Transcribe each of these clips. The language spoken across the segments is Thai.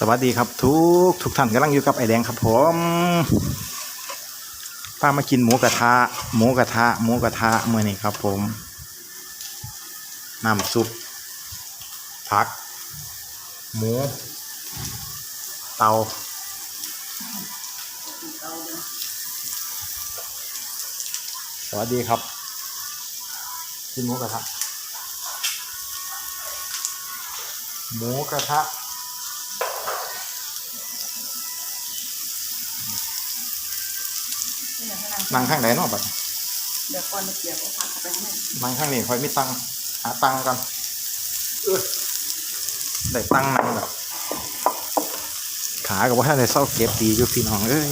สวัสดีครับทุกทุกท่านกำลังอยู่กับไอแดงครับผมพามากินหมูกระทะหมูกระทะหมูกระทะเมื่อนี้ครับผมน้ำซุปผัก หมู เตาสวัสดีครับ กินหมูกระทะหมูกระทะ นั่งข้างไหนเนาะบัดนี้เดี๋ยวก่อนเกี่ยวก็พักเข้าไปให้นั่งข้างนี้คอยมีตังค์หาตังค์กันเออได้ตังค์นั่งแล้วขากับว่าถ้าได้เศร้าเก็บดีอยู่พี่น้องเอ้ย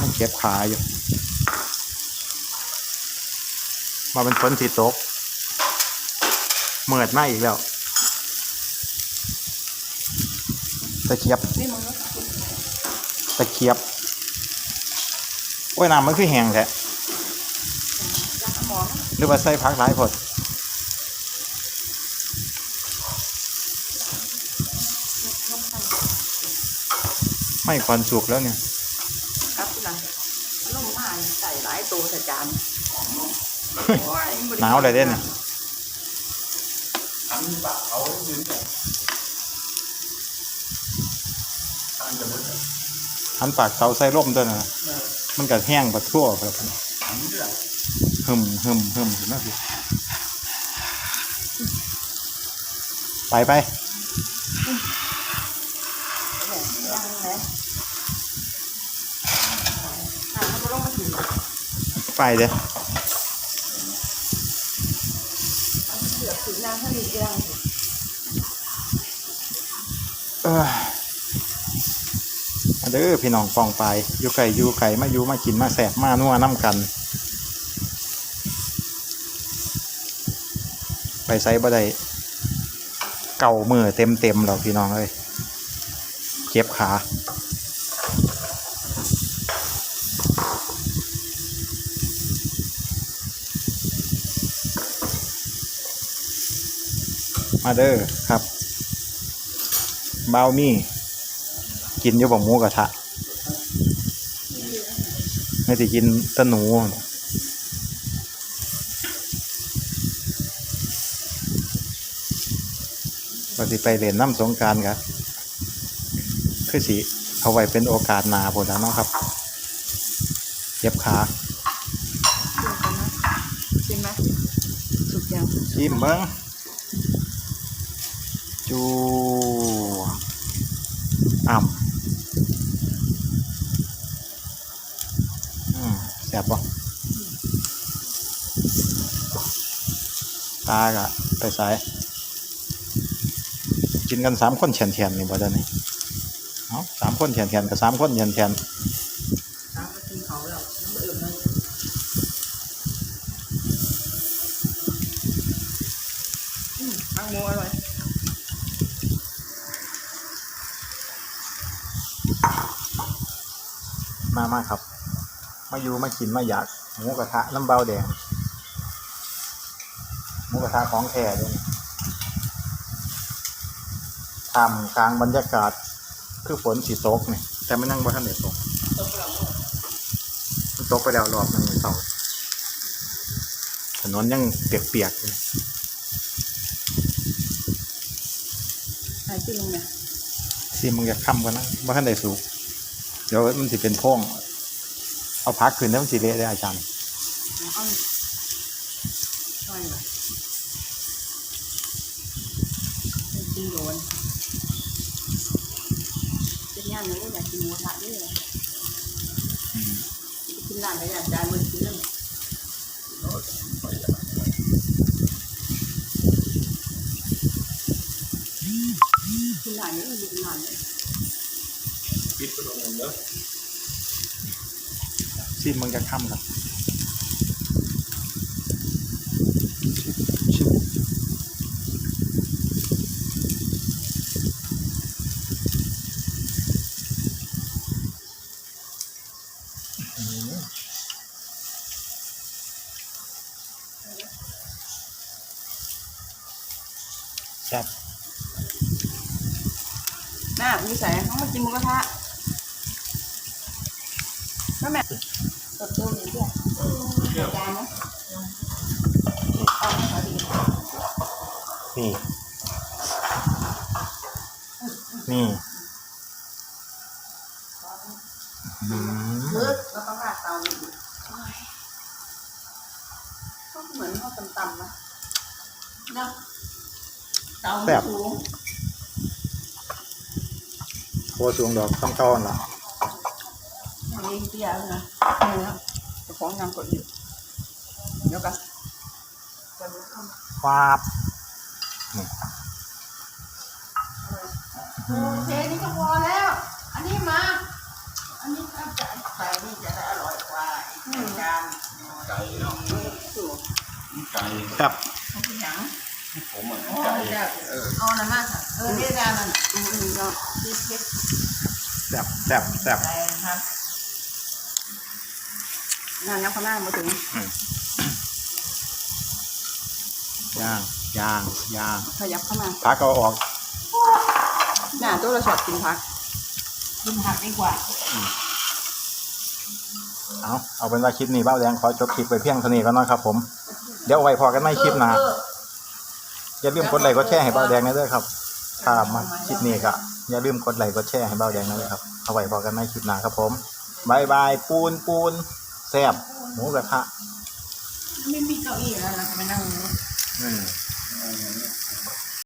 ยังเก็บขาอยู่มาเป็นฝนที่ตกเมิดมาอีกแล้วตะเคียบนี่มึงก็ตะเคียบ โอ้ยน้ำมันคือแห้งแท้ยักหมอนหรือว่าใส่พักหลายผดไม่ควันสุกแล้วเนี่ยครับที่หลังลงมาใส่หลายตัวใส่จานหนาวเลยเด้เนี่ยหันปากเสาใส่ร่มตัวน่ะ มันก็แห้งบัดทั่วครับหึมหึมหึมเห็นไหมพี่ไปไปไงอ่ามันก็ลงมาถึงไปเด้อเอกถึงนางท่านอีกยัง เด้อพี่น้องฟองไปอยู่ไก่อยู่ไก่มาอยู่มากินมาแสบมานัวน้ำกัน ไปไซบ่ได้เก่ามือเต็มเต็มแล้วพี่น้องเอ้ยเจ็บขามาเด้อครับบาวมี่ กินอยู่บ่หมูกระทะไม่ได้กินแตะหนูปฏิไปเรียนน้ำสงกรารครับคือสิเอาไว้เป็นโอกาสหนาผลแล้วเนาะครับ เย็บขากินไหมสุกยังชิมเบิ้งจูอ่ำอืม แซ่บปะตากะไปใส่กินกันสามคนแฉนแนๆนี่บ่ได้นี่เอาสามคนแฉนแนๆกับสามคนแฉนแนน้ำก็กินเขาแล้วน้ำอื่นเลยอืมอังโมอร่อยๆมามาครับ มาอยู่มากินมาอยากหมูกระทะน้ำเบาแดงหมูกระทะของแท้เลยทำกลางบรรยากาศคือฝนสีตกนี่แต่ไม่นั่งบ่ทันได้ตกตกแล้วมันตกไปแล้วรอบหนึงเสาถนนยังเปียกๆอยู่ใส่ที่ลงเนี่ยซีมึงอยากค้ำกันนะบ่ทันได้สูกเดี๋ยวมันสิเป็นโพ่ง เอาพักขึ้นแล้วมันสิเละได้อาจารย์เอาช่วยหน่อยกินโดนเป็นงานนี้อยากกินหมูทะด้วยกินร้านไหนอยากจานมันกินเรื่องกินร้านนี้อยู่ร้านไหน ซีมึงจะค้ำครับแซ่บน่ามีใส่ต้องมากินหมูกระทะแม่ แม่ตดตู้นี้ด้วยเดี๋ยวจานนะเอาไม่ขอดีนี่ นี่อืมลึกแล้วก็ราดเตาอีกก็เหมือนเขาต่ำๆนะเนาะเตาไม่สูง โคสูงดอกต้องต้อนละ อันนี้เตี้ยแล้วนะนี่นะเจะฟ้าของงานกดอยู่เดี๋ยวกันจะรู้เข้ามาฟาบโอเคนี่ก็พอแล้ว อันนี้มา อันนี้ก็จะใส่นี่จะได้อร่อยกว่าอีกหนึ่งจานไก่เนาะสูงไก่ครับเขาเป็นหยังผมเหมือนโอ้ไก่เจ้าเออเอานะมากค่ะเออนี่จานนั่นอืมอืมเนาะที่เช็ดแซ่บแซ่บแซ่บ ใส่ครับงานยังเขาหน้ามาถึงย่างย่างย่างขยับเข้ามาพักเอาออกหน้าตัวเราชอบกินผักกินผักดีกว่า เอาเอาเป็นว่าคลิปนี้เบ้าแดงขอจบคลิปไปเพียงเท่านี้ก็น้อยครับ ผม เดี๋ยวเอาไว้พอกันไม่คลิปหนะอย่าลืมกดไลค์กดแชร์ให้เบ้าแดงนะด้วยครับถ้ามาคลิปนี้ก็อย่าลืมกดไลค์กดแชร์ให้เบ้าแดงนะด้วยครับ เอาไว้พอกันไม่คลิปหน้าครับผมบายบายปูนปูน แซ่บหมูกระทะไม่มีเก้าอี้แล้วเราจะไปนั่งอืมเออ